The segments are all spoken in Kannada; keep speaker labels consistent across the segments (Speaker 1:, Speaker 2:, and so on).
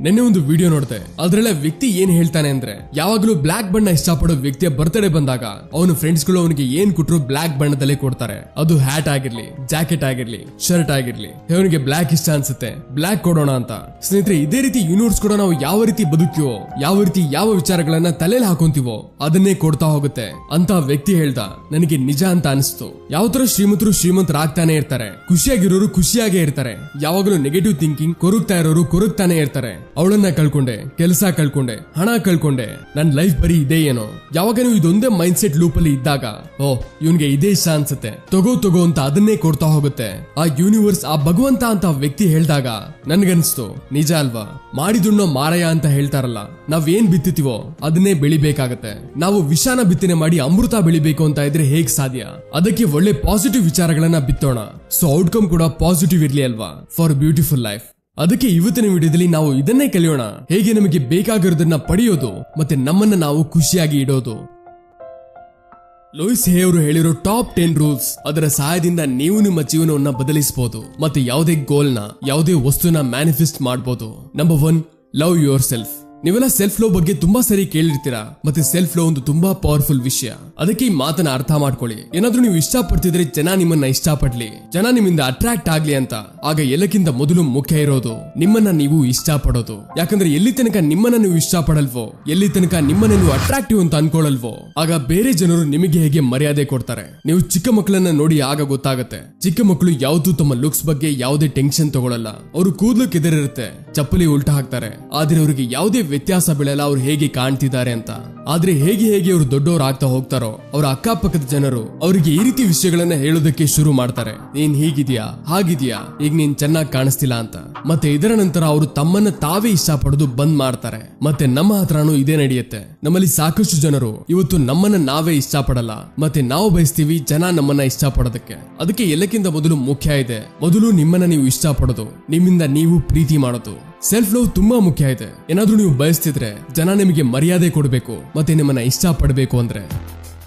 Speaker 1: ನೆನ್ನೆ ಒಂದು ವಿಡಿಯೋ ನೋಡಿದೆ. ಅದ್ರಲ್ಲ ವ್ಯಕ್ತಿ ಏನ್ ಹೇಳ್ತಾನೆ ಅಂದ್ರೆ, ಯಾವಾಗಲೂ ಬ್ಲಾಕ್ ಬಣ್ಣ ಇಷ್ಟಪಡೋ ವ್ಯಕ್ತಿಯ ಬರ್ತಡೇ ಬಂದಾಗ, ಅವನು ಫ್ರೆಂಡ್ಸ್ಗಳು ಅವನಿಗೆ ಏನ್ ಕೊಟ್ರು ಬ್ಲಾಕ್ ಬಣ್ಣದಲ್ಲೇ ಕೊಡ್ತಾರೆ. ಅದು ಹ್ಯಾಟ್ ಆಗಿರ್ಲಿ ಜಾಕೆಟ್ ಆಗಿರ್ಲಿ ಶರ್ಟ್ ಆಗಿರ್ಲಿ. ಅವನಿಗೆ ಬ್ಲಾಕ್ ಇಷ್ಟ ಅನ್ಸುತ್ತೆ. ಬ್ಲಾಕ್ ಕೊಡೋಣ ಅಂತ. ಸ್ನೇಹಿತರೆ, ಇದೇ ರೀತಿ ಯೂನಿವರ್ಸ್ ಕೂಡ ನಾವು ಯಾವ ರೀತಿ ಬದುಕಿವೋ ಯಾವ ರೀತಿ ಯಾವ ವಿಚಾರಗಳನ್ನ ತಲೆಯಲ್ಲಿ ಹಾಕೊಂತೀವೋ, ಅದನ್ನೇ ಕೊಡ್ತಾ ಹೋಗುತ್ತೆ. ಅಂತ ವ್ಯಕ್ತಿ ಹೇಳ್ದ, ನನಗೆ ನಿಜ ಅಂತ ಅನಿಸ್ತು. ಯಾವ ತರ ಶ್ರೀಮಂತರು ಶ್ರೀಮಂತರಾಗ್ತಾನೆ ಇರ್ತಾರೆ. ಖುಷಿಯಾಗಿರೋರು ಖುಷಿಯಾಗೇ ಇರ್ತಾರೆ. ಯಾವಾಗಲೂ ನೆಗೆಟಿವ್ ಥಿಂಕಿಂಗ್ ಕೊರಗ್ತಾ ಇರೋರು ಕೊರಗ್ತಾನೆ ಇರ್ತಾರೆ. ಅವಳನ್ನ ಕಳ್ಕೊಂಡೆ, ಕೆಲಸ ಕಳ್ಕೊಂಡೆ, ಹಣ ಕಳ್ಕೊಂಡೆ. ನನ್ ಲೈಫ್ ಬರೀ ಇದೇ ಏನೋ. ಯಾವಾಗ ಇದೊಂದೇ ಮೈಂಡ್ ಸೆಟ್ ಲೂಪ್ ಅಲ್ಲಿ ಇದ್ದಾಗ, ಓ, ಇವನ್ಗೆ ಇದೇ ಇಷ್ಟ ಅನ್ಸುತ್ತೆ. ತಗೋ ತಗೋ ಅಂತ ಅದನ್ನೇ ಕೊಡ್ತಾ ಹೋಗುತ್ತೆ. ಆ ಯೂನಿವರ್ಸ್ ಆ ಭಗವಂತ ಅಂತ ವ್ಯಕ್ತಿ ಹೇಳ್ದಾಗ ನನ್ಗನ್ಸ್ತು, ನಿಜ ಅಲ್ವಾ? ಮಾಡಿದುಣ್ಣೋ ಮಾರಯ ಅಂತ ಹೇಳ್ತಾರಲ್ಲ ನಾವ್ ಏನ್ ಬಿತ್ತಿತೀವೋ ಅದನ್ನೇ ಬೆಳಿಬೇಕಾಗತ್ತೆ. ನಾವು ವಿಷಾನ ಬಿತ್ತನೆ ಮಾಡಿ ಅಮೃತ ಬೆಳಿಬೇಕು ಅಂತ ಇದ್ರೆ ಹೇಗ್ ಸಾಧ್ಯ? ಅದಕ್ಕೆ ಒಳ್ಳೆ ಪಾಸಿಟಿವ್ ವಿಚಾರಗಳನ್ನ ಬಿತ್ತೋಣ. ಸೊ ಔಟ್ಕಮ್ ಕೂಡ ಪಾಸಿಟಿವ್ ಇರ್ಲಿ ಅಲ್ವಾ? ಫಾರ್ ಬ್ಯೂಟಿಫುಲ್ ಲೈಫ್ ಅದಕ್ಕೆ ಇವತ್ತಿನ ವಿಡಿಯೋದಲ್ಲಿ ನಾವು ಇದನ್ನೇ ಕಲಿಯೋಣ. ಹೇಗೆ ನಮಗೆ ಬೇಕಾಗಿರೋದನ್ನ ಪಡೆಯೋದು ಮತ್ತೆ ನಮ್ಮನ್ನ ನಾವು ಖುಷಿಯಾಗಿ ಇಡೋದು. ಲೂಯಿಸ್ ಹೇ ಅವರು ಹೇಳಿರೋ ಟಾಪ್ ಟೆನ್ ರೂಲ್ಸ್ ಅದರ ಸಹಾಯದಿಂದ ನೀವು ನಿಮ್ಮ ಜೀವನವನ್ನ ಬದಲಿಸಬಹುದು ಮತ್ತೆ ಯಾವುದೇ ಗೋಲ್ನ ಯಾವುದೇ ವಸ್ತುನ ಮ್ಯಾನಿಫೆಸ್ಟ್ ಮಾಡಬಹುದು number one love yourself ನೀವೆಲ್ಲ ಸೆಲ್ಫ್ ಲವ್ ಬಗ್ಗೆ ತುಂಬಾ ಸರಿ ಕೇಳಿರ್ತೀರಾ? ಮತ್ತೆ ಸೆಲ್ಫ್ ಲವ್ ಒಂದು ತುಂಬಾ ಪವರ್ಫುಲ್ ವಿಷಯ. ಅದಕ್ಕೆ ಈ ಮಾತನ್ನ ಅರ್ಥ ಮಾಡ್ಕೊಳ್ಳಿ. ಏನಾದ್ರೂ ನೀವು ಇಷ್ಟಪಡ್ತಿದ್ರೆ ಜನ ನಿಮ್ಮನ್ನ ಇಷ್ಟಪಡ್ಲಿ. ಜನ ನಿಮ್ಮಿಂದ ಅಟ್ರಾಕ್ಟ್ ಆಗ್ಲಿ ಅಂತ. ಆಗ ಎಲ್ಲಕ್ಕಿಂತ ಮೊದಲು ಮುಖ್ಯ ಇರೋದು ನಿಮ್ಮನ್ನ ನೀವು ಇಷ್ಟಪಡೋದು. ಯಾಕಂದ್ರೆ ಎಲ್ಲಿ ತನಕ ನಿಮ್ಮನ್ನ ನೀವು ಇಷ್ಟಪಡಲ್ವೋ, ಎಲ್ಲಿ ತನಕ ನಿಮ್ಮನ್ನ ನೀವು ಅಟ್ರಾಕ್ಟಿವ್ ಅಂತ ಅನ್ಕೊಳ್ಳಲ್ವೋ, ಆಗ ಬೇರೆ ಜನರು ನಿಮಗೆ ಹೇಗೆ ಮರ್ಯಾದೆ ಕೊಡ್ತಾರೆ? ನೀವು ಚಿಕ್ಕ ಮಕ್ಕಳನ್ನ ನೋಡಿ ಆಗ ಗೊತ್ತಾಗತ್ತೆ. ಚಿಕ್ಕ ಮಕ್ಕಳು ಯಾವ್ದು ತಮ್ಮ ಲುಕ್ಸ್ ಬಗ್ಗೆ ಯಾವುದೇ ಟೆನ್ಷನ್ ತಗೊಳ್ಳಲ್ಲ ಅವರು ಕೂದಲು ಕೆದರಿರುತ್ತೆ, ಚಪ್ಪಲಿ ಉಲ್ಟಾ ಹಾಕ್ತಾರೆ. ಆದ್ರೆ ಅವರಿಗೆ ಯಾವುದೇ ವ್ಯತ್ಯಾಸ ಬೀಳಲ್ಲ ಅವ್ರು ಹೇಗೆ ಕಾಣ್ತಿದ್ದಾರೆ ಅಂತ. ಆದ್ರೆ ಹೇಗೆ ಹೇಗೆ ಅವ್ರು ದೊಡ್ಡವ್ರು ಆಗ್ತಾ ಹೋಗ್ತಾರೋ, ಅವ್ರ ಅಕ್ಕಪಕ್ಕದ ಜನರು ಅವರಿಗೆ ಈ ರೀತಿ ವಿಷಯಗಳನ್ನ ಹೇಳೋದಕ್ಕೆ ಶುರು ಮಾಡ್ತಾರೆ. ನೀನ್ ಹೀಗಿದ್ಯಾ, ಹಾಗಿದ್ಯಾ, ಈಗ ನೀನ್ ಚೆನ್ನಾಗಿ ಕಾಣಿಸ್ತಿಲ್ಲ ಅಂತ. ಮತ್ತೆ ಇದರ ನಂತರ ಅವರು ತಮ್ಮನ್ನ ತಾವೇ ಇಷ್ಟಪಡೋದು ಬಂದ್ ಮಾಡ್ತಾರೆ. ಮತ್ತೆ ನಮ್ಮ ಹತ್ರನು ಇದೇ ನಡೆಯುತ್ತೆ. ನಮ್ಮಲ್ಲಿ ಸಾಕಷ್ಟು ಜನರು ಇವತ್ತು ನಮ್ಮನ್ನ ನಾವೇ ಇಷ್ಟಪಡಲ್ಲ ಮತ್ತೆ ನಾವು ಬಯಸ್ತೀವಿ ಜನ ನಮ್ಮನ್ನ ಇಷ್ಟಪಡೋದಕ್ಕೆ ಅದಕ್ಕೆ ಎಲ್ಲಕ್ಕಿಂತ ಮೊದಲು ಮುಖ್ಯ ಇದೆ, ಮೊದಲು ನಿಮ್ಮನ್ನ ನೀವು ಇಷ್ಟಪಡೋದು ನಿಮ್ಮಿಂದ ನೀವು ಪ್ರೀತಿ ಮಾಡೋದು. ಸೆಲ್ಫ್ ಲವ್ ತುಂಬಾ ಮುಖ್ಯ ಇದೆ. ಏನಾದ್ರೂ ನೀವು ಬಯಸ್ತಿದ್ರೆ ಜನ ನಿಮಗೆ ಮರ್ಯಾದೆ ಕೊಡಬೇಕು ಮತ್ತೆ ನಿಮ್ಮನ್ನ ಇಷ್ಟಪಡಬೇಕು ಅಂದ್ರೆ.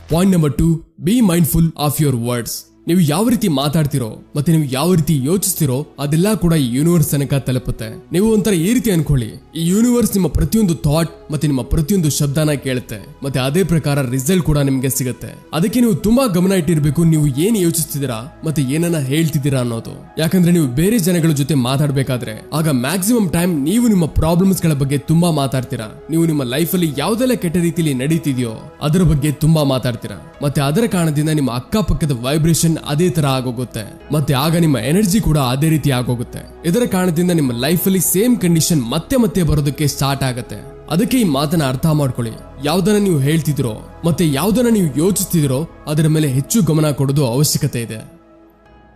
Speaker 1: Point number two be mindful of your words ನೀವು ಯಾವ ರೀತಿ ಮಾತಾಡ್ತಿರೋ ಮತ್ತೆ ನೀವು ಯಾವ ರೀತಿ ಯೋಚಿಸ್ತಿರೋ ಅದೆಲ್ಲ ಕೂಡ ಈ ಯೂನಿವರ್ಸ್ ತನಕ ತಲುಪುತ್ತೆ. ನೀವು ಒಂಥರ ಈ ರೀತಿ ಅನ್ಕೊಳ್ಳಿ. ಈ ಯೂನಿವರ್ಸ್ ನಿಮ್ಮ ಪ್ರತಿಯೊಂದು ಥಾಟ್ ಮತ್ತೆ ನಿಮ್ಮ ಪ್ರತಿಯೊಂದು ಶಬ್ದನ ಕೇಳುತ್ತೆ. ಮತ್ತೆ ಅದೇ ಪ್ರಕಾರ ರಿಸಲ್ಟ್ ಕೂಡ ನಿಮ್ಗೆ ಸಿಗುತ್ತೆ. ಅದಕ್ಕೆ ನೀವು ತುಂಬಾ ಗಮನ ಇಟ್ಟಿರ್ಬೇಕು ನೀವು ಏನ್ ಯೋಚಿಸ್ತಿದ್ದೀರಾ ಮತ್ತೆ ಏನನ್ನ ಹೇಳ್ತಿದ್ದೀರಾ ಅನ್ನೋದು. ಯಾಕಂದ್ರೆ ನೀವು ಬೇರೆ ಜನಗಳ ಜೊತೆ ಮಾತಾಡ್ಬೇಕಾದ್ರೆ ಆಗ ಮ್ಯಾಕ್ಸಿಮಮ್ ಟೈಮ್ ನೀವು ನಿಮ್ಮ ಪ್ರಾಬ್ಲಮ್ಸ್ಗಳ ಬಗ್ಗೆ ತುಂಬಾ ಮಾತಾಡ್ತೀರಾ. ನೀವು ನಿಮ್ಮ ಲೈಫ್ ಅಲ್ಲಿ ಯಾವ್ದೆಲ್ಲ ಕೆಟ್ಟ ರೀತಿಯಲ್ಲಿ ನಡೀತಿದೆಯೋ ಅದರ ಬಗ್ಗೆ ತುಂಬಾ ಮಾತಾಡ್ತೀರಾ. ಮತ್ತೆ ಅದರ ಕಾರಣದಿಂದ ನಿಮ್ಮ ಅಕ್ಕಪಕ್ಕದ ವೈಬ್ರೇಷನ್ ಅದೇ ತರ ಆಗೋಗುತ್ತೆ. ಮತ್ತೆ ಆಗ ನಿಮ್ಮ ಎನರ್ಜಿ ಕೂಡ ಅದೇ ರೀತಿ ಆಗೋಗುತ್ತೆ. ಇದರ ಕಾರಣದಿಂದ ನಿಮ್ಮ ಲೈಫ್ ಅಲ್ಲಿ ಸೇಮ್ ಕಂಡೀಷನ್ ಮತ್ತೆ ಮತ್ತೆ ಬರೋದಕ್ಕೆ ಸ್ಟಾರ್ಟ್ ಆಗುತ್ತೆ. ಅದಕ್ಕೆ ಈ ಮಾತನ್ನ ಅರ್ಥ ಮಾಡ್ಕೊಳ್ಳಿ. ಯಾವ್ದನ್ನ ನೀವು ಹೇಳ್ತಿದ್ರೋ ಮತ್ತೆ ಯಾವ್ದನ್ನ ನೀವು ಯೋಚಿಸ್ತಿದ್ರೋ ಅದರ ಮೇಲೆ ಹೆಚ್ಚು ಗಮನ ಕೊಡೋದು ಅವಶ್ಯಕತೆ ಇದೆ.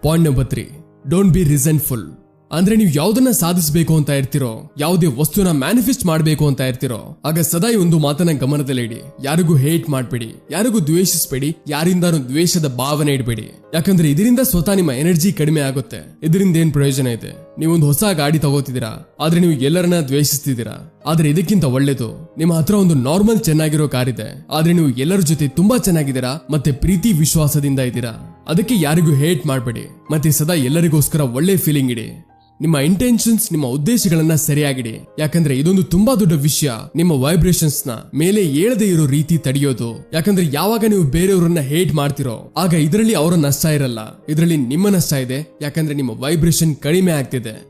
Speaker 1: Point number three don't be resentful ಅಂದ್ರೆ ನೀವು ಯಾವ್ದನ್ನ ಸಾಧಿಸಬೇಕು ಅಂತ ಇರ್ತಿರೋ, ಯಾವುದೇ ವಸ್ತುನ ಮ್ಯಾನಿಫೆಸ್ಟ್ ಮಾಡಬೇಕು ಅಂತ ಇರ್ತಿರೋ, ಆಗ ಸದಾ ಒಂದು ಮಾತನ್ನ ಗಮನದಲ್ಲಿಡಿ. ಯಾರಿಗೂ ಹೇಟ್ ಮಾಡಬೇಡಿ. ಯಾರಿಗೂ ದ್ವೇಷಿಸಬೇಡಿ. ಯಾರಿಂದಾನು ದ್ವೇಷದ ಭಾವನೆ ಇಡಬೇಡಿ. ಯಾಕಂದ್ರೆ ಇದರಿಂದ ಸ್ವತಃ ನಿಮ್ಮ ಎನರ್ಜಿ ಕಡಿಮೆ ಆಗುತ್ತೆ. ಇದರಿಂದ ಏನ್ ಪ್ರಯೋಜನ ಇದೆ? ನೀವೊಂದು ಹೊಸ ಗಾಡಿ ತಗೋತಿದ್ದೀರಾ? ಆದ್ರೆ ನೀವು ಎಲ್ಲರನ್ನ ದ್ವೇಷಿಸ್ತಿದ್ದೀರಾ? ಆದ್ರೆ ಇದಕ್ಕಿಂತ ಒಳ್ಳೇದು, ನಿಮ್ಮ ಹತ್ರ ಒಂದು ನಾರ್ಮಲ್ ಚೆನ್ನಾಗಿರೋ ಕಾರ್ ಇದೆ. ಆದ್ರೆ ನೀವು ಎಲ್ಲರ ಜೊತೆ ತುಂಬಾ ಚೆನ್ನಾಗಿದ್ದೀರಾ? ಮತ್ತೆ ಪ್ರೀತಿ ವಿಶ್ವಾಸದಿಂದ ಇದ್ದೀರಾ? ಅದಕ್ಕೆ ಯಾರಿಗೂ ಹೇಟ್ ಮಾಡಬೇಡಿ. ಮತ್ತೆ ಸದಾ ಎಲ್ಲರಿಗೋಸ್ಕರ ಒಳ್ಳೆ ಫೀಲಿಂಗ್ ಇಡಿ. ನಿಮ್ಮ ಇಂಟೆನ್ಷನ್ಸ್ ನಿಮ್ಮ ಉದ್ದೇಶಗಳನ್ನ ಸರಿಯಾಗಿಡಿ ಯಾಕಂದ್ರೆ ಇದೊಂದು ತುಂಬಾ ದೊಡ್ಡ ವಿಷಯ. ನಿಮ್ಮ ವೈಬ್ರೇಷನ್ಸ್ನ ಮೇಲೆ ಏಳದೇ ಇರೋ ರೀತಿ ತಡೆಯೋದು. ಯಾಕಂದ್ರೆ ಯಾವಾಗ ನೀವು ಬೇರೆಯವರನ್ನ ಹೇಟ್ ಮಾಡ್ತಿರೋ, ಆಗ ಇದರಲ್ಲಿ ಅವರ ನಷ್ಟ ಇರಲ್ಲ. ಇದರಲ್ಲಿ ನಿಮ್ಮ ನಷ್ಟ ಇದೆ. ಯಾಕಂದ್ರೆ ನಿಮ್ಮ ವೈಬ್ರೇಷನ್ ಕಡಿಮೆ ಆಗ್ತಿದೆ.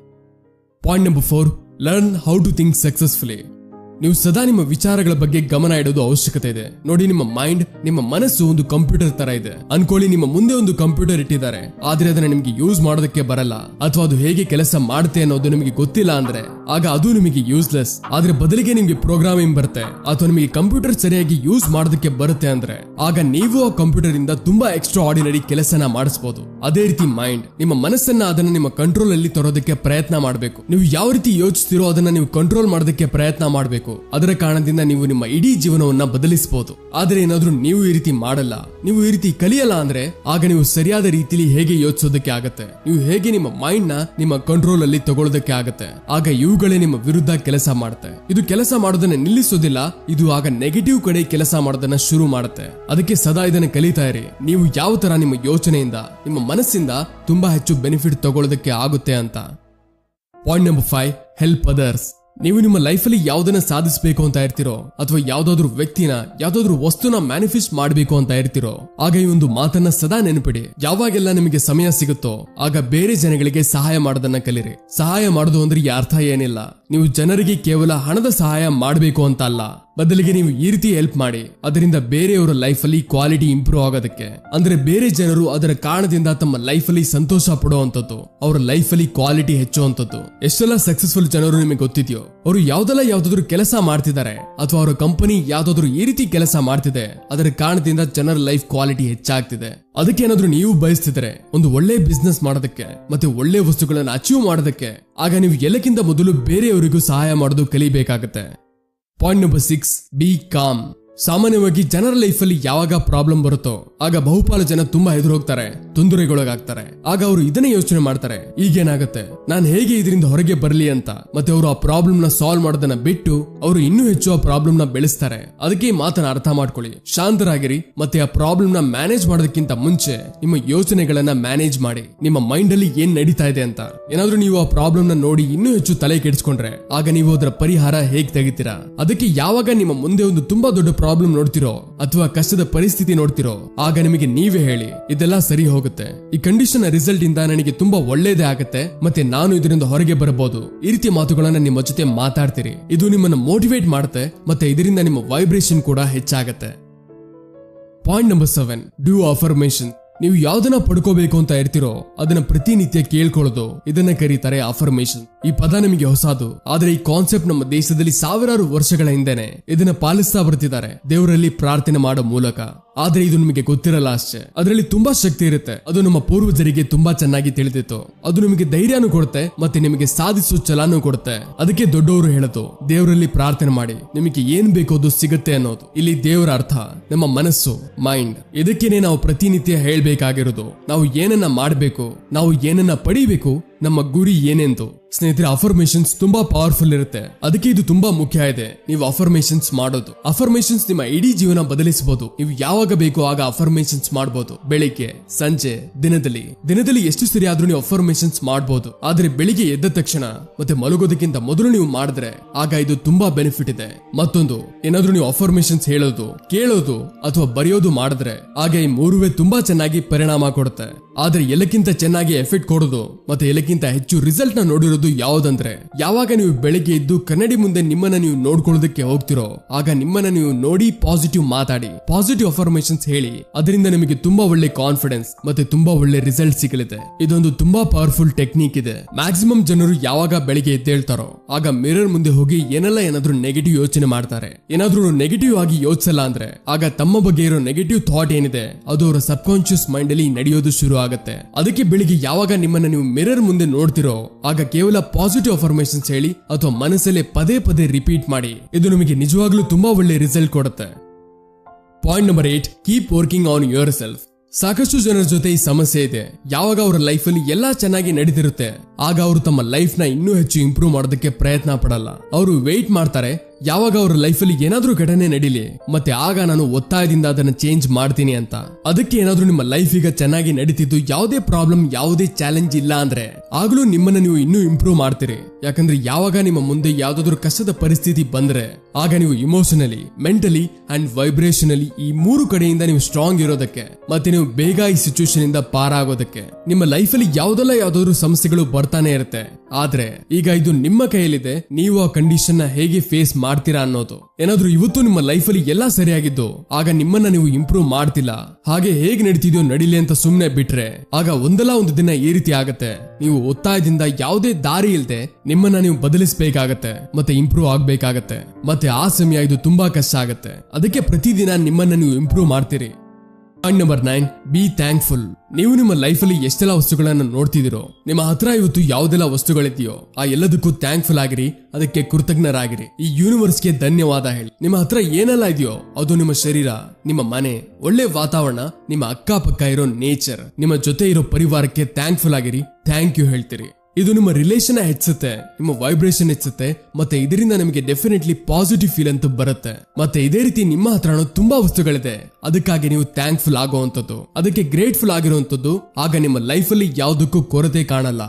Speaker 1: Point number four learn how to think successfully ನೀವು ಸದಾ ನಿಮ್ಮ ವಿಚಾರಗಳ ಬಗ್ಗೆ ಗಮನ ಇಡೋದು ಅವಶ್ಯಕತೆ ಇದೆ. ನೋಡಿ ನಿಮ್ಮ ಮೈಂಡ್, ನಿಮ್ಮ ಮನಸ್ಸು ಒಂದು ಕಂಪ್ಯೂಟರ್ ತರ ಇದೆ. ಅನ್ಕೊಳ್ಳಿ ನಿಮ್ಮ ಮುಂದೆ ಒಂದು ಕಂಪ್ಯೂಟರ್ ಇಟ್ಟಿದ್ದಾರೆ. ಆದ್ರೆ ಅದನ್ನ ನಿಮಗೆ ಯೂಸ್ ಮಾಡೋದಕ್ಕೆ ಬರಲ್ಲ. ಅಥವಾ ಅದು ಹೇಗೆ ಕೆಲಸ ಮಾಡುತ್ತೆ ಅನ್ನೋದು ನಿಮಗೆ ಗೊತ್ತಿಲ್ಲ ಅಂದ್ರೆ, ಆಗ ಅದು ನಿಮಗೆ ಯೂಸ್ಲೆಸ್. ಆದ್ರೆ ಬದಲಿಗೆ ನಿಮಗೆ ಪ್ರೋಗ್ರಾಮಿಂಗ್ ಬರುತ್ತೆ. ಅಥವಾ ನಿಮಗೆ ಕಂಪ್ಯೂಟರ್ ಸರಿಯಾಗಿ ಯೂಸ್ ಮಾಡೋದಕ್ಕೆ ಬರುತ್ತೆ ಅಂದ್ರೆ, ಆಗ ನೀವು ಆ ಕಂಪ್ಯೂಟರ್ ಇಂದ ತುಂಬಾ ಎಕ್ಸ್ಟ್ರಾ ಆರ್ಡಿನರಿ ಕೆಲಸನ ಮಾಡಿಸಬಹುದು ಅದೇ ರೀತಿ ಮೈಂಡ್. ನಿಮ್ಮ ಮನಸ್ಸನ್ನ ಅದನ್ನ ನಿಮ್ಮ ಕಂಟ್ರೋಲ್ ಅಲ್ಲಿ ತರೋದಕ್ಕೆ ಪ್ರಯತ್ನ ಮಾಡಬೇಕು. ನೀವು ಯಾವ ರೀತಿ ಯೋಚಿಸ್ತಿರೋ ಅದನ್ನ ನೀವು ಕಂಟ್ರೋಲ್ ಮಾಡೋದಕ್ಕೆ ಪ್ರಯತ್ನ ಮಾಡಬೇಕು. ಅದರ ಕಾರಣದಿಂದ ನೀವು ನಿಮ್ಮ ಇಡೀ ಜೀವನವನ್ನ ಬದಲಿಸಬಹುದು ಆದ್ರೆ ಏನಾದ್ರೂ ನೀವು ಈ ರೀತಿ ಮಾಡಲ್ಲ. ನೀವು ಈ ರೀತಿ ಕಲಿಯಲ್ಲ ಅಂದ್ರೆ ಆಗ ನೀವು ಸರಿಯಾದ ರೀತಿಲಿ ಹೇಗೆ ಯೋಚಿಸೋದಕ್ಕೆ ಆಗತ್ತೆ. ನೀವು ಹೇಗೆ ನಿಮ್ಮ ಮೈಂಡ್ನ ನಿಮ್ಮ ಕಂಟ್ರೋಲ್ ಅಲ್ಲಿ ತಗೊಳ್ಳೋದಕ್ಕೆ ಆಗತ್ತೆ. ಆಗ ಇವುಗಳೇ ನಿಮ್ಮ ವಿರುದ್ಧ ಕೆಲಸ ಮಾಡುತ್ತೆ. ಇದು ಕೆಲಸ ಮಾಡೋದನ್ನ ನಿಲ್ಲಿಸೋದಿಲ್ಲ. ಇದು ಆಗ ನೆಗೆಟಿವ್ ಕಡೆ ಕೆಲಸ ಮಾಡೋದನ್ನ ಶುರು ಮಾಡುತ್ತೆ. ಅದಕ್ಕೆ ಸದಾ ಇದನ್ನ ಕಲಿತಾ ಇರಿ. ನೀವು ಯಾವ ತರ ನಿಮ್ಮ ಯೋಚನೆಯಿಂದ, ನಿಮ್ಮ ಮನಸ್ಸಿಂದ ತುಂಬಾ ಹೆಚ್ಚು ಬೆನಿಫಿಟ್ ತಗೊಳ್ಳೋದಕ್ಕೆ ಆಗುತ್ತೆ ಅಂತ. Point number five help others ನೀವು ನಿಮ್ಮ ಲೈಫಲ್ಲಿ ಯಾವ್ದನ್ನ ಸಾಧಿಸಬೇಕು ಅಂತ ಇರ್ತಿರೋ ಅಥವಾ ಯಾವ್ದಾದ್ರು ವ್ಯಕ್ತಿನ, ಯಾವ್ದಾದ್ರು ವಸ್ತುನ ಮ್ಯಾನಿಫೆಸ್ಟ್ ಮಾಡಬೇಕು ಅಂತ ಇರ್ತಿರೋ ಆಗ ಈ ಒಂದು ಮಾತನ್ನ ಸದಾ ನೆನಪಿಡಿ. ಯಾವಾಗೆಲ್ಲ ನಿಮಗೆ ಸಮಯ ಸಿಗುತ್ತೋ, ಆಗ ಬೇರೆ ಜನಗಳಿಗೆ ಸಹಾಯ ಮಾಡೋದನ್ನ ಕಲಿರಿ. ಸಹಾಯ ಮಾಡೋದು ಅಂದ್ರೆ ಈ ಅರ್ಥ ಏನಿಲ್ಲ. ನೀವು ಜನರಿಗೆ ಕೇವಲ ಹಣದ ಸಹಾಯ ಮಾಡಬೇಕು ಅಂತ ಅಲ್ಲ. ಬದಲಿಗೆ ನೀವು ಈ ರೀತಿ ಹೆಲ್ಪ್ ಮಾಡಿ, ಅದರಿಂದ ಬೇರೆಯವರ ಲೈಫಲ್ಲಿ ಕ್ವಾಲಿಟಿ ಇಂಪ್ರೂವ್ ಆಗೋದಕ್ಕೆ. ಅಂದ್ರೆ ಬೇರೆ ಜನರು ಅದರ ಕಾರಣದಿಂದ ತಮ್ಮ ಲೈಫಲ್ಲಿ ಸಂತೋಷ ಪಡುವಂತದ್ದು ಅವರ ಲೈಫಲ್ಲಿ ಕ್ವಾಲಿಟಿ ಹೆಚ್ಚುವಂತದ್ದು ಎಷ್ಟೆಲ್ಲ ಸಕ್ಸಸ್ಫುಲ್ ಜನರು ನಿಮಗೆ ಗೊತ್ತಿದೆಯೋ, ಅವರು ಯಾವ್ದೆಲ್ಲ ಯಾವ್ದಾದ್ರು ಕೆಲಸ ಮಾಡ್ತಿದ್ದಾರೆ, ಅಥವಾ ಅವರ ಕಂಪನಿ ಯಾವ್ದಾದ್ರು ಈ ರೀತಿ ಕೆಲಸ ಮಾಡ್ತಿದೆ, ಅದರ ಕಾರಣದಿಂದ ಜನರ ಲೈಫ್ ಕ್ವಾಲಿಟಿ ಹೆಚ್ಚಾಗ್ತಿದೆ. ಅದಕ್ಕೆ ಏನಾದ್ರು ನೀವು ಬಯಸ್ತಿದ್ರೆ, ಒಂದು ಒಳ್ಳೆ ಬಿಸ್ನೆಸ್ ಮಾಡೋದಕ್ಕೆ, ಮತ್ತೆ ಒಳ್ಳೆ ವಸ್ತುಗಳನ್ನ ಅಚೀವ್ ಮಾಡೋದಕ್ಕೆ, ಆಗ ನೀವು ಎಲ್ಲಕ್ಕಿಂತ ಮೊದಲು ಬೇರೆಯವರಿಗೂ ಸಹಾಯ ಮಾಡೋದು ಕಲಿಬೇಕಾಗತ್ತೆ. Point number six be calm ಸಾಮಾನ್ಯವಾಗಿ ಜನರ ಲೈಫಲ್ಲಿ ಯಾವಾಗ ಪ್ರಾಬ್ಲಮ್ ಬರುತ್ತೋ, ಆಗ ಬಹುಪಾಲು ಜನ ತುಂಬಾ ಎದುರೋಗ್ತಾರೆ ತೊಂದರೆಗೊಳಗಾಗ್ತಾರೆ. ಆಗ ಅವರು ಇದನ್ನೇ ಯೋಚನೆ ಮಾಡ್ತಾರೆ, ಈಗೇನಾಗುತ್ತೆ? ನಾನು ಹೇಗೆ ಇದರಿಂದ ಹೊರಗೆ ಬರಲಿ ಅಂತ? ಮತ್ತೆ ಅವರು ಆ ಪ್ರಾಬ್ಲಮ್ನ ಸಾಲ್ವ್ ಮಾಡೋದನ್ನ ಬಿಟ್ಟು ಅವರು ಇನ್ನೂ ಹೆಚ್ಚು ಆ ಪ್ರಾಬ್ಲಮ್ನ ಬೆಳೆಸ್ತಾರೆ. ಅದಕ್ಕೆ ಈ ಮಾತನ್ನ ಅರ್ಥ ಮಾಡ್ಕೊಳ್ಳಿ. ಶಾಂತರಾಗಿರಿ, ಮತ್ತೆ ಆ ಪ್ರಾಬ್ಲಮ್ನ ಮ್ಯಾನೇಜ್ ಮಾಡೋದಕ್ಕಿಂತ ಮುಂಚೆ ನಿಮ್ಮ ಯೋಚನೆಗಳನ್ನ ಮ್ಯಾನೇಜ್ ಮಾಡಿ. ನಿಮ್ಮ ಮೈಂಡ್ ಅಲ್ಲಿ ಏನ್ ನಡೀತಾ ಇದೆ ಅಂತ. ಏನಾದ್ರೂ ನೀವು ಆ ಪ್ರಾಬ್ಲಮ್ನ ನೋಡಿ ಇನ್ನೂ ಹೆಚ್ಚು ತಲೆ ಕೆಡಿಸ್ಕೊಂಡ್ರೆ, ಆಗ ನೀವು ಅದರ ಪರಿಹಾರ ಹೇಗ್ ತೆಗಿತೀರಾ? ಅದಕ್ಕೆ ಯಾವಾಗ ನಿಮ್ಮ ಮುಂದೆ ಒಂದು ತುಂಬಾ ದೊಡ್ಡ ಪ್ರಾಬ್ಲಮ್ ನೋಡ್ತಿರೋ, ಅಥವಾ ಕಷ್ಟದ ಪರಿಸ್ಥಿತಿ ನೋಡ್ತಿರೋ, ಆಗ ನಿಮಗೆ ನೀವೇ ಹೇಳಿ. ಇದೆಲ್ಲ ಸರಿ ಹೋಗುತ್ತೆ. ಈ ಕಂಡೀಷನ್ ರಿಸಲ್ಟ್ ಇಂದ ನನಗೆ ತುಂಬಾ ಒಳ್ಳೇದೇ ಆಗುತ್ತೆ. ಮತ್ತೆ ನಾನು ಇದರಿಂದ ಹೊರಗೆ ಬರಬಹುದು. ಈ ರೀತಿ ಮಾತುಗಳನ್ನ ನಿಮ್ಮ ಜೊತೆ ಮಾತಾಡ್ತೀರಿ. ಇದು ನಿಮ್ಮನ್ನ ಮೋಟಿವೇಟ್ ಮಾಡುತ್ತೆ. ಮತ್ತೆ ಇದರಿಂದ ನಿಮ್ಮ ವೈಬ್ರೇಷನ್ ಕೂಡ ಹೆಚ್ಚಾಗತ್ತೆ. Point number seven do affirmation ನೀವು ಯಾವ್ದನ್ನ ಪಡ್ಕೋಬೇಕು ಅಂತ ಇರ್ತಿರೋ, ಅದನ್ನ ಪ್ರತಿನಿತ್ಯ ಕೇಳ್ಕೊಳ್ಳೋದು. ಇದನ್ನ ಕರೀತಾರೆ ಅಫರ್ಮೇಶನ್ ಈ ಪದ ನಿಮಗೆ ಹೊಸದು. ಆದ್ರೆ ಈ ಕಾನ್ಸೆಪ್ಟ್ ನಮ್ಮ ದೇಶದಲ್ಲಿ ಸಾವಿರಾರು ವರ್ಷಗಳ ಹಿಂದೆನೆ ಇದನ್ನ ಪಾಲಿಸ್ತಾ ಬರ್ತಿದ್ದಾರೆ. ದೇವರಲ್ಲಿ ಪ್ರಾರ್ಥನೆ ಮಾಡೋ ಮೂಲಕ. ಆದ್ರೆ ಇದು ನಿಮಗೆ ಗೊತ್ತಿರಲ್ಲ ಅಷ್ಟೇ. ಅದರಲ್ಲಿ ತುಂಬಾ ಶಕ್ತಿ ಇರುತ್ತೆ. ಅದು ನಮ್ಮ ಪೂರ್ವಜರಿಗೆ ತುಂಬಾ ಚೆನ್ನಾಗಿ ತಿಳಿದಿತ್ತು. ಅದು ನಿಮಗೆ ಧೈರ್ಯನೂ ಕೊಡುತ್ತೆ ಮತ್ತೆ ನಿಮಗೆ ಸಾಧಿಸೋ ಛಲಾನು ಕೊಡುತ್ತೆ. ಅದಕ್ಕೆ ದೊಡ್ಡವರು ಹೇಳೋದು, ದೇವರಲ್ಲಿ ಪ್ರಾರ್ಥನೆ ಮಾಡಿ. ನಿಮಗೆ ಏನ್ ಬೇಕೋ ಅದು ಸಿಗುತ್ತೆ ಅನ್ನೋದು. ಇಲ್ಲಿ ದೇವರ ಅರ್ಥ, ನಮ್ಮ ಮನಸ್ಸು ಮೈಂಡ್ ಇದಕ್ಕೇನೆ ನಾವು ಪ್ರತಿನಿತ್ಯ ಹೇಳಬೇಕಾಗಿರೋದು. ನಾವು ಏನನ್ನ ಮಾಡಬೇಕು, ನಾವು ಏನನ್ನ ಪಡಿಬೇಕು ನಮ್ಮ ಗುರಿ ಏನೆಂದು? ಸ್ನೇಹಿತರೆ ಅಫರ್ಮೇಶನ್ಸ್ ತುಂಬಾ ಪವರ್ಫುಲ್ ಇರುತ್ತೆ. ಅದಕ್ಕೆ ಇದು ತುಂಬಾ ಮುಖ್ಯ ಇದೆ. ನೀವು ಅಫರ್ಮೇಶನ್ಸ್ ಮಾಡೋದು. ಅಫರ್ಮೇಶನ್ಸ್ ನಿಮ್ಮ ಇಡೀ ಜೀವನ ಬದಲಿಸಬಹುದು. ನೀವು ಯಾವಾಗ ಬೇಕೋ ಆಗ ಅಫರ್ಮೇಶನ್ಸ್ ಮಾಡಬಹುದು ಬೆಳಿಗ್ಗೆ, ಸಂಜೆ, ದಿನದಲ್ಲಿ. ದಿನದಲ್ಲಿ ಎಷ್ಟು ಸರಿ ಆದ್ರೂ ನೀವು ಅಫರ್ಮೇಶನ್ಸ್ ಮಾಡಬಹುದು ಆದ್ರೆ ಬೆಳಿಗ್ಗೆ ಎದ್ದ ತಕ್ಷಣ ಮತ್ತೆ ಮಲಗೋದಕ್ಕಿಂತ ಮೊದಲು ನೀವು ಮಾಡಿದ್ರೆ ಆಗ ಇದು ತುಂಬಾ ಬೆನಿಫಿಟ್ ಇದೆ. ಮತ್ತೊಂದು, ಏನಾದ್ರೂ ನೀವು ಅಫರ್ಮೇಶನ್ಸ್ ಹೇಳೋದು, ಕೇಳೋದು ಅಥವಾ ಬರೆಯೋದು ಮಾಡಿದ್ರೆ ಆಗ ಈ ಮೂರುವೆ ತುಂಬಾ ಚೆನ್ನಾಗಿ ಪರಿಣಾಮ ಕೊಡುತ್ತೆ. ಆದ್ರೆ ಎಲ್ಲಕ್ಕಿಂತ ಚೆನ್ನಾಗಿ ಎಫೆಕ್ಟ್ ಕೊಡೋದು ಮತ್ತೆ ಎಲ್ಲಕ್ಕಿಂತ ಹೆಚ್ಚು ರಿಸಲ್ಟ್ನ ನೋಡಿರೋದು ಯಾವುದಂದ್ರೆ, ಯಾವಾಗ ನೀವು ಬೆಳಿಗ್ಗೆ ಎದ್ದು ಕನ್ನಡಿ ಮುಂದೆ ನಿಮ್ಮನ್ನ ನೀವು ನೋಡ್ಕೊಳ್ಳೋದಕ್ಕೆ ಹೋಗ್ತಿರೋ, ಆಗ ನಿಮ್ಮನ್ನ ನೀವು ನೋಡಿ ಪಾಸಿಟಿವ್ ಮಾತಾಡಿ ಪಾಸಿಟಿವ್ ಅಫರ್ಮೇಶನ್ಸ್ ಹೇಳಿ, ಅದರಿಂದ ನಿಮಗೆ ತುಂಬಾ ಒಳ್ಳೆ ಕಾನ್ಫಿಡೆನ್ಸ್ ಮತ್ತೆ ತುಂಬಾ ಒಳ್ಳೆ ರಿಸಲ್ಟ್ ಸಿಗಲಿದೆ. ಇದೊಂದು ತುಂಬಾ ಪವರ್ಫುಲ್ ಟೆಕ್ನಿಕ್ ಇದೆ. ಮ್ಯಾಕ್ಸಿಮಮ್ ಜನರು ಯಾವಾಗ ಬೆಳಿಗ್ಗೆ ಎದ್ದೇಳ್ತಾರೋ ಆಗ ಮಿರರ್ ಮುಂದೆ ಹೋಗಿ ಏನೆಲ್ಲ ಏನಾದ್ರೂ ನೆಗೆಟಿವ್ ಯೋಚನೆ ಮಾಡ್ತಾರೆ. ಏನಾದ್ರೂ ನೆಗೆಟಿವ್ ಆಗಿ ಯೋಚಿಸಲ್ಲ ಅಂದ್ರೆ, ಆಗ ತಮ್ಮ ಬಗ್ಗೆ ಇರೋ ನೆಗೆಟಿವ್ ಥಾಟ್ ಏನಿದೆ, ಅದು ಅವರ ಸಬ್ ಕಾನ್ಶಿಯಸ್ ಮೈಂಡ್ ಅಲ್ಲಿ ನಡೆಯೋದು ಶುರು ಆಗುತ್ತೆ. ಅದಕ್ಕೆ ಬೆಳಿಗ್ಗೆ ಯಾವಾಗ ನಿಮ್ಮನ್ನ ನೀವು ಮಿರರ್ ಮುಂದೆ ನೋಡ್ತಿರೋ, ಆಗ ಕೇವಲ ಪಾಸಿಟಿವ್ ಅಫರ್ಮೇಶನ್ಸ್ ಹೇಳಿ ಅಥವಾ ಮನಸ್ಸಲ್ಲೇ ಪದೇ ಪದೇ ರಿಪೀಟ್ ಮಾಡಿ. ಇದು ನಿಮಗೆ ನಿಜವಾಗ್ಲೂ ತುಂಬಾ ಒಳ್ಳೆ ರಿಸಲ್ಟ್ ಕೊಡುತ್ತೆ. Point number eight keep working on yourself ಸಾಕಷ್ಟು ಜನರ ಜೊತೆ ಈ ಸಮಸ್ಯೆ ಇದೆ. ಯಾವಾಗ ಅವರ ಲೈಫಲ್ಲಿ ಎಲ್ಲಾ ಚೆನ್ನಾಗಿ ನಡೀತಿರುತ್ತೆ, ಆಗ ಅವರು ತಮ್ಮ ಲೈಫ್ನ ಇನ್ನೂ ಹೆಚ್ಚು ಇಂಪ್ರೂವ್ ಮಾಡೋದಕ್ಕೆ ಪ್ರಯತ್ನ ಪಡಲ್ಲ. ಅವರು ವೆಯ್ಟ್ ಮಾಡ್ತಾರೆ ಯಾವಾಗ ಅವ್ರ ಲೈಫಲ್ಲಿ ಏನಾದ್ರೂ ಘಟನೆ ನಡೀಲಿ, ಮತ್ತೆ ಆಗ ನಾನು ಒತ್ತಾಯದಿಂದ ಅದನ್ನ ಚೇಂಜ್ ಮಾಡ್ತೀನಿ ಅಂತ. ಅದಕ್ಕೆ ಏನಾದ್ರೂ ನಿಮ್ಮ ಲೈಫ್ ಈಗ ಚೆನ್ನಾಗಿ ನಡೀತಿದ್ದು, ಯಾವುದೇ ಪ್ರಾಬ್ಲಮ್ ಯಾವುದೇ ಚಾಲೆಂಜ್ ಇಲ್ಲ ಅಂದ್ರೆ ಆಗ್ಲೂ ನಿಮ್ಮನ್ನ ನೀವು ಇನ್ನೂ ಇಂಪ್ರೂವ್ ಮಾಡ್ತೀರಿ. ಯಾಕಂದ್ರೆ ಯಾವಾಗ ನಿಮ್ಮ ಮುಂದೆ ಯಾವ್ದಾದ್ರು ಕಷ್ಟದ ಪರಿಸ್ಥಿತಿ ಬಂದ್ರೆ, ಆಗ ನೀವು ಇಮೋಷನಲಿ ಮೆಂಟಲಿ ಅಂಡ್ ವೈಬ್ರೇಷನಲಿ ಈ ಮೂರು ಕಡೆಯಿಂದ ನೀವು ಸ್ಟ್ರಾಂಗ್ ಇರೋದಕ್ಕೆ, ಮತ್ತೆ ನೀವು ಬೇಗ ಈ ಸಿಚುವೇಶನ್ ಇಂದ ಪಾರಾಗೋದಕ್ಕೆ. ನಿಮ್ಮ ಲೈಫಲ್ಲಿ ಯಾವ್ದಲ್ಲ ಯಾವ್ದಾದ್ರು ಸಮಸ್ಯೆಗಳು ಬರ್ತಾನೆ ಇರುತ್ತೆ ಆದ್ರೆ ಈಗ ಇದು ನಿಮ್ಮ ಕೈಯಲ್ಲಿದೆ, ನೀವು ಆ ಕಂಡೀಷನ್ನ ಹೇಗೆ ಫೇಸ್ ಮಾಡ್ತೀರಾ ಅನ್ನೋದು. ಏನಾದ್ರೂ ಇವತ್ತು ನಿಮ್ಮ ಲೈಫ್ ಅಲ್ಲಿ ಎಲ್ಲಾ ಸರಿಯಾಗಿದ್ದು, ಆಗ ನಿಮ್ಮನ್ನ ನೀವು ಇಂಪ್ರೂವ್ ಮಾಡ್ತಿಲ್ಲ. ಹಾಗೆ ಹೇಗ್ ನಡೀತಿದ್ಯೋ ನಡಿಲಿ ಅಂತ ಸುಮ್ನೆ ಬಿಟ್ರೆ, ಆಗ ಒಂದಲ್ಲ ಒಂದು ದಿನ ಈ ರೀತಿ ಆಗತ್ತೆ. ನೀವು ಒತ್ತಾಯದಿಂದ ಯಾವುದೇ ದಾರಿ ಇಲ್ದೆ ನಿಮ್ಮನ್ನ ನೀವು ಬದಲಿಸಬೇಕಾಗತ್ತೆ, ಮತ್ತೆ ಇಂಪ್ರೂವ್ ಆಗ್ಬೇಕಾಗತ್ತೆ. ಮತ್ತೆ ಆ ಸಮಯ ಇದು ತುಂಬಾ ಕಷ್ಟ ಆಗತ್ತೆ. ಅದಕ್ಕೆ ಪ್ರತಿದಿನ ನಿಮ್ಮನ್ನ ನೀವು ಇಂಪ್ರೂವ್ ಮಾಡ್ತೀರಿ. Point number nine be thankful ನೀವು ನಿಮ್ಮ ಲೈಫಲ್ಲಿ ಎಷ್ಟೆಲ್ಲ ವಸ್ತುಗಳನ್ನ ನೋಡ್ತಿದ್ದೀರೋ, ನಿಮ್ಮ ಹತ್ರ ಇವತ್ತು ಯಾವ್ದೆಲ್ಲ ವಸ್ತುಗಳಿದೆಯೋ, ಆ ಎಲ್ಲದಕ್ಕೂ ಥ್ಯಾಂಕ್ಫುಲ್ ಆಗಿರಿ, ಅದಕ್ಕೆ ಕೃತಜ್ಞರಾಗಿರಿ. ಈ ಯೂನಿವರ್ಸ್ಗೆ ಧನ್ಯವಾದ ಹೇಳಿ. ನಿಮ್ಮ ಹತ್ರ ಏನೆಲ್ಲ ಇದೆಯೋ, ಅದು ನಿಮ್ಮ ಶರೀರ, ನಿಮ್ಮ ಮನೆ, ಒಳ್ಳೆ ವಾತಾವರಣ, ನಿಮ್ಮ ಅಕ್ಕಪಕ್ಕ ಇರೋ ನೇಚರ್ ನಿಮ್ಮ ಜೊತೆ ಇರೋ ಪರಿವಾರಕ್ಕೆ ಥ್ಯಾಂಕ್ಫುಲ್ ಆಗಿರಿ. ಥ್ಯಾಂಕ್ ಯು ಹೇಳ್ತೀರಿ. ಇದು ನಿಮ್ಮ ರಿಲೇಷನ್ ಹೆಚ್ಚುತ್ತೆ, ನಿಮ್ಮ ವೈಬ್ರೇಷನ್ ಹೆಚ್ಚುತ್ತೆ, ಮತ್ತೆ ಇದರಿಂದ ನಿಮಗೆ ಡೆಫಿನೆಟ್ಲಿ ಪಾಸಿಟಿವ್ ಫೀಲ್ ಅಂತ ಬರುತ್ತೆ. ಮತ್ತೆ ಇದೇ ರೀತಿ ನಿಮ್ಮ ಹತ್ರನೂ ತುಂಬಾ ವಸ್ತುಗಳಿದೆ. ಅದಕ್ಕಾಗಿ ನೀವು ಥ್ಯಾಂಕ್ಫುಲ್ ಆಗುವಂಥದ್ದು. ಅದಕ್ಕೆ ಗ್ರೇಟ್ಫುಲ್ ಆಗಿರುವಂಥದ್ದು. ಆಗ ನಿಮ್ಮ ಲೈಫಲ್ಲಿ ಯಾವುದಕ್ಕೂ ಕೊರತೆ ಕಾಣಲ್ಲ.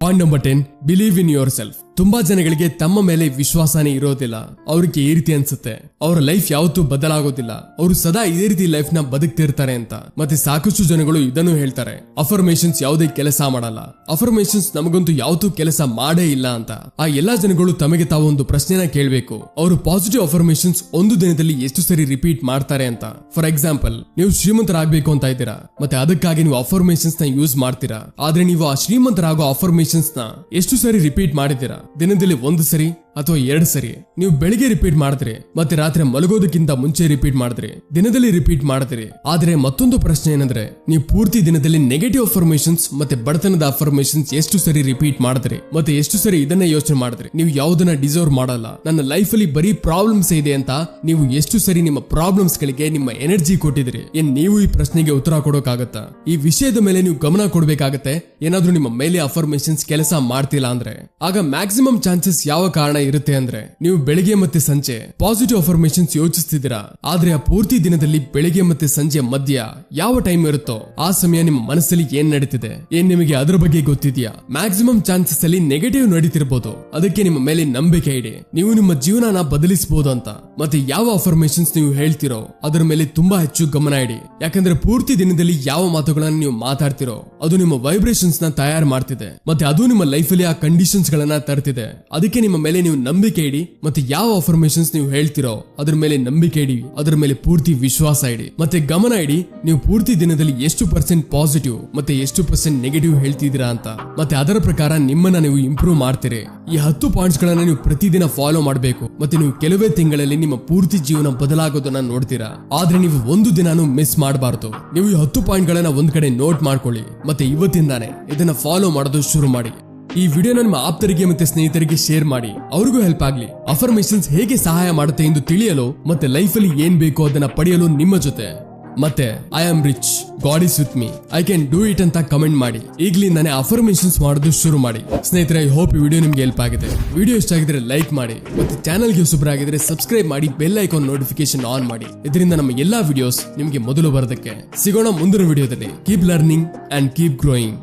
Speaker 1: Point number ten believe in yourself ತುಂಬಾ ಜನಗಳಿಗೆ ತಮ್ಮ ಮೇಲೆ ವಿಶ್ವಾಸನೇ ಇರೋದಿಲ್ಲ. ಅವ್ರಿಗೆ ಈ ರೀತಿ ಅನ್ಸುತ್ತೆ. ಅವರ ಲೈಫ್ ಯಾವತ್ತೂ ಬದಲಾಗೋದಿಲ್ಲ. ಅವರು ಸದಾ ಇದೇ ರೀತಿ ಲೈಫ್ನ ಬದುಕ್ತಿರ್ತಾರೆ ಅಂತ. ಮತ್ತೆ ಸಾಕಷ್ಟು ಜನಗಳು ಇದನ್ನು ಹೇಳ್ತಾರೆ. ಅಫರ್ಮೇಶನ್ಸ್ ಯಾವುದೇ ಕೆಲಸ ಮಾಡಲ್ಲ. ಅಫರ್ಮೇಶನ್ಸ್ ನಮಗಂತೂ ಯಾವತ್ತೂ ಕೆಲಸ ಮಾಡೇ ಇಲ್ಲ ಅಂತ. ಆ ಎಲ್ಲಾ ಜನಗಳು ತಮಗೆ ತಾವು ಒಂದು ಪ್ರಶ್ನೆನ ಕೇಳಬೇಕು. ಅವರು ಪಾಸಿಟಿವ್ ಅಫರ್ಮೇಶನ್ಸ್ ಒಂದು ದಿನದಲ್ಲಿ ಎಷ್ಟು ಸರಿ ರಿಪೀಟ್ ಮಾಡ್ತಾರೆ ಅಂತ. ಫಾರ್ ಎಕ್ಸಾಂಪಲ್ ನೀವು ಶ್ರೀಮಂತರಾಗಬೇಕು ಅಂತ ಇದ್ದೀರಾ? ಮತ್ತೆ ಅದಕ್ಕಾಗಿ ನೀವು ಅಫರ್ಮೇಶನ್ಸ್ನ ಯೂಸ್ ಮಾಡ್ತೀರಾ? ಆದ್ರೆ ನೀವು ಆ ಶ್ರೀಮಂತರಾಗೋ ಅಫರ್ಮೇಶನ್ಸ್ನ ಎಷ್ಟು ಸರಿ ರಿಪೀಟ್ ಮಾಡಿದ್ದೀರಾ? ದಿನದಲ್ಲಿ ಒಂದು ಸರಿ ಅಥವಾ ಎರಡು ಸರಿ, ನೀವು ಬೆಳಿಗ್ಗೆ ರಿಪೀಟ್ ಮಾಡಿದ್ರಿ, ಮತ್ತೆ ರಾತ್ರಿ ಮಲಗೋದಕ್ಕಿಂತ ಮುಂಚೆ ರಿಪೀಟ್ ಮಾಡಿದ್ರಿ, ದಿನದಲ್ಲಿ ರಿಪೀಟ್ ಮಾಡಿದ್ರಿ, ಆದ್ರೆ ಮತ್ತೊಂದು ಪ್ರಶ್ನೆ ಏನಂದ್ರೆ, ನೀವು ಪೂರ್ತಿ ದಿನದಲ್ಲಿ ನೆಗೆಟಿವ್ ಅಫರ್ಮೇಶನ್ಸ್ ಮತ್ತೆ ಬಡತನದ ಅಫರ್ಮೇಶನ್ಸ್ ಎಷ್ಟು ಸರಿ ರಿಪೀಟ್ ಮಾಡಿದ್ರಿ, ಮತ್ತೆ ಎಷ್ಟು ಸರಿ ಇದನ್ನ ಯೋಚನೆ ಮಾಡಿದ್ರಿ, ನೀವು ಯಾವುದನ್ನ ಡಿಸರ್ವ್ ಮಾಡಲ್ಲ. ನನ್ನ ಲೈಫ್ ಅಲ್ಲಿ ಬರೀ ಪ್ರಾಬ್ಲಮ್ಸ್ ಇದೆ ಅಂತ ನೀವು ಎಷ್ಟು ಸರಿ ನಿಮ್ಮ ಪ್ರಾಬ್ಲಮ್ಸ್ ಗಳಿಗೆ ನಿಮ್ಮ ಎನರ್ಜಿ ಕೊಟ್ಟಿದ್ರಿ ಏನ್ ನೀವು ಈ ಪ್ರಶ್ನೆಗೆ ಉತ್ತರ ಕೊಡೋಕಾಗತ್ತಾ? ಈ ವಿಷಯದ ಮೇಲೆ ನೀವು ಗಮನ ಕೊಡ್ಬೇಕಾಗತ್ತೆ, ಏನಾದ್ರೂ ನಿಮ್ಮ ಮೇಲೆ ಅಫರ್ಮೇಶನ್ಸ್ ಕೆಲಸ ಮಾಡ್ತಿಲ್ಲ ಅಂದ್ರೆ. ಆಗ ಮ್ಯಾಕ್ಸಿಮಮ್ ಚಾನ್ಸಸ್ ಯಾವ ಕಾರಣ ಇರುತ್ತೆ ಅಂದ್ರೆ ನೀವು ಬೆಳಿಗ್ಗೆ ಮತ್ತೆ ಸಂಜೆ ಪಾಸಿಟಿವ್ ಅಫರ್ಮೇಶನ್ಸ್ ಯೋಚಿಸ್ತಿದ್ದೀರಾ? ಆದ್ರೆ ಆ ಪೂರ್ತಿ ದಿನದಲ್ಲಿ ಬೆಳಿಗ್ಗೆ ಮತ್ತೆ ಸಂಜೆ ಮಧ್ಯ ಯಾವ ಟೈಮ್ ಇರುತ್ತೋ ಆ ಸಮಯ ನಿಮ್ಮ ಮನಸ್ಸಲ್ಲಿ ಏನ್ ನಡೀತಿದೆ? ಏನ್ ನಿಮಗೆ ಅದರ ಬಗ್ಗೆ ಗೊತ್ತಿದ್ಯಾ? ಮ್ಯಾಕ್ಸಿಮಮ್ ಚಾನ್ಸಸ್ ಅಲ್ಲಿ ನೆಗೆಟಿವ್ ನಡೀತಿರ್ಬೋದು. ಅದಕ್ಕೆ ನಿಮ್ಮ ಮೇಲೆ ನಂಬಿಕೆ ಇಡಿ. ನೀವು ನಿಮ್ಮ ಜೀವನನ ಬದಲಿಸಬಹುದು ಅಂತ. ಮತ್ತೆ ಯಾವ ಅಫರ್ಮೇಶನ್ಸ್ ನೀವು ಹೇಳ್ತಿರೋ ಅದರ ಮೇಲೆ ತುಂಬಾ ಹೆಚ್ಚು ಗಮನ ಇಡಿ. ಯಾಕಂದ್ರೆ ಪೂರ್ತಿ ದಿನದಲ್ಲಿ ಯಾವ ಮಾತುಗಳನ್ನ ನೀವು ಮಾತಾಡ್ತಿರೋ ಅದು ನಿಮ್ಮ ವೈಬ್ರೇಷನ್ಸ್ನ ತಯಾರು ಮಾಡ್ತಿದೆ. ಮತ್ತೆ ಅದು ನಿಮ್ಮ ಲೈಫ್ ಅಲ್ಲಿ ಆ ಕಂಡೀಷನ್ಸ್ ಗಳನ್ನ ತರ್ತಿದೆ. ಅದಕ್ಕೆ ನಿಮ್ಮ ಮೇಲೆ ನೀವು ನಂಬಿಕೆ ಇಡಿ ಮತ್ತೆ ಯಾವ ಅಫರ್ಮೇಶನ್ಸ್ ನೀವು ಹೇಳ್ತಿರೋ ಅದ್ರ ಮೇಲೆ ನಂಬಿಕೆ ಇಡಿ, ಅದ್ರ ಮೇಲೆ ಪೂರ್ತಿ ವಿಶ್ವಾಸ ಇಡಿ. ಮತ್ತೆ ಗಮನ ಇಡಿ, ನೀವು ಪೂರ್ತಿ ದಿನದಲ್ಲಿ ಎಷ್ಟು ಪರ್ಸೆಂಟ್ ಪಾಸಿಟಿವ್ ಮತ್ತೆ ಎಷ್ಟು ಪರ್ಸೆಂಟ್ ನೆಗೆಟಿವ್ ಹೇಳ್ತಿದ್ದೀರಾ ಅಂತ. ಮತ್ತೆ ಅದರ ಪ್ರಕಾರ ನಿಮ್ಮನ್ನ ನೀವು ಇಂಪ್ರೂವ್ ಮಾಡ್ತೀರಿ. ಈ ಹತ್ತು ಪಾಯಿಂಟ್ಸ್ ಗಳನ್ನ ನೀವು ಪ್ರತಿದಿನ ಫಾಲೋ ಮಾಡಬೇಕು. ಮತ್ತೆ ನೀವು ಕೆಲವೇ ತಿಂಗಳಲ್ಲಿ ನಿಮ್ಮ ಪೂರ್ತಿ ಜೀವನ ಬದಲಾಗೋದನ್ನ ನೋಡ್ತೀರಾ. ಆದ್ರೆ ನೀವು ಒಂದು ದಿನಾನು ಮಿಸ್ ಮಾಡಬಾರದು. ನೀವು ಈ ಹತ್ತು ಪಾಯಿಂಟ್ ಗಳನ್ನ ಒಂದ್ ಕಡೆ ನೋಟ್ ಮಾಡ್ಕೊಳ್ಳಿ. ಮತ್ತೆ ಇವತ್ತಿಂದಾನೆ ಇದನ್ನ ಫಾಲೋ ಮಾಡೋದು ಶುರು ಮಾಡಿ. ಈ ವಿಡಿಯೋ ನಿಮ್ಮ ಆಪ್ತರಿಗೆ ಮತ್ತೆ ಸ್ನೇಹಿತರಿಗೆ ಶೇರ್ ಮಾಡಿ. ಅವ್ರಿಗೂ ಹೆಲ್ಪ್ ಆಗ್ಲಿ. ಅಫರ್ಮೇಶನ್ಸ್ ಹೇಗೆ ಸಹಾಯ ಮಾಡುತ್ತೆ ಎಂದು ತಿಳಿಯಲು ಮತ್ತೆ ಲೈಫಲ್ಲಿ ಏನ್ ಬೇಕೋ ಅದನ್ನ ಪಡೆಯಲು ನಿಮ್ಮ ಜೊತೆ. ಮತ್ತೆ I am rich God is with me I can do it ಅಂತ ಕಮೆಂಟ್ ಮಾಡಿ. ಈಗಲಿಂದಾನೇ ಅಫರ್ಮೇಶನ್ಸ್ ಮಾಡೋದು ಶುರು ಮಾಡಿ. ಸ್ನೇಹಿತರೆ ಐ ಹೋಪ್ ಈ ವಿಡಿಯೋ ನಿಮ್ಗೆ ಹೆಲ್ಪ್ ಆಗಿದೆ. ವಿಡಿಯೋ ಇಷ್ಟ ಆಗಿದ್ರೆ ಲೈಕ್ ಮಾಡಿ. ಮತ್ತೆ ಚಾನಲ್ಗೆ ಆಗಿದ್ರೆ ಸಬ್ಸ್ಕ್ರೈಬ್ ಮಾಡಿ. ಬೆಲ್ ಐಕಾನ್ ನೋಟಿಫಿಕೇಶನ್ ಆನ್ ಮಾಡಿ. ಇದರಿಂದ ನಮ್ಮ ಎಲ್ಲಾ ವಿಡಿಯೋಸ್ ನಿಮಗೆ ಮೊದಲು ಬರೋದಕ್ಕೆ. ಸಿಗೋಣ ಮುಂದಿನ ವಿಡಿಯೋದಲ್ಲಿ keep learning and keep growing